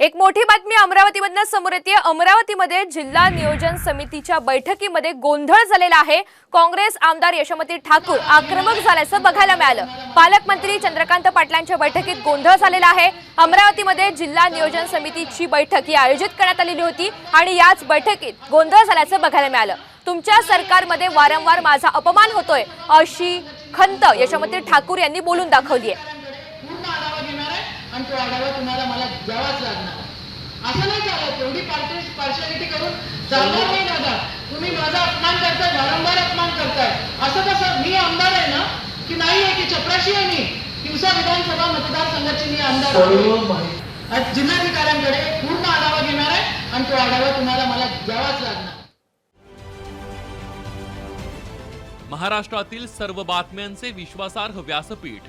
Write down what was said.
एक मोठी बातमी अमरावतीमधनं समोर येते. अमरावतीमध्ये जिल्हा नियोजन समितीच्या बैठकीमध्ये गोंधळ झालेला आहे. काँग्रेस आमदार यशोमती ठाकूर आक्रमक झाल्याचं बघायला मिळालं. पालकमंत्री चंद्रकांत पाटलांच्या बैठकीत गोंधळ झालेला आहे. अमरावतीमध्ये जिल्हा नियोजन समितीची बैठक ही आयोजित करण्यात आलेली होती आणि याच बैठकीत गोंधळ झाल्याचं बघायला मिळालं. तुमच्या सरकारमध्ये वारंवार माझा अपमान होतोय अशी खंत यशोमती ठाकूर यांनी बोलून दाखवली आहे आणि तो आढावा तुम्हाला मला द्यावाच लागणार. असं नाही चालत. एवढी पार्टी पार्शालिटी करून चालणार नाही दादा. तुम्ही माझा अपमान करताय वारंवार अपमान करताय. असं कसं मी आमदार आहे ना की नाही आहे की चपराशी आहे मी. दिवसा विधानसभा मतदारसंघाची मी आमदार आहे. आज जिल्हाधिकाऱ्यांकडे पूर्ण आढावा घेणार आहे आणि तो आढावा तुम्हाला मला द्यावाच लागणार. महाराष्ट्रातील सर्व बातम्यांचे विश्वासार्ह व्यासपीठ.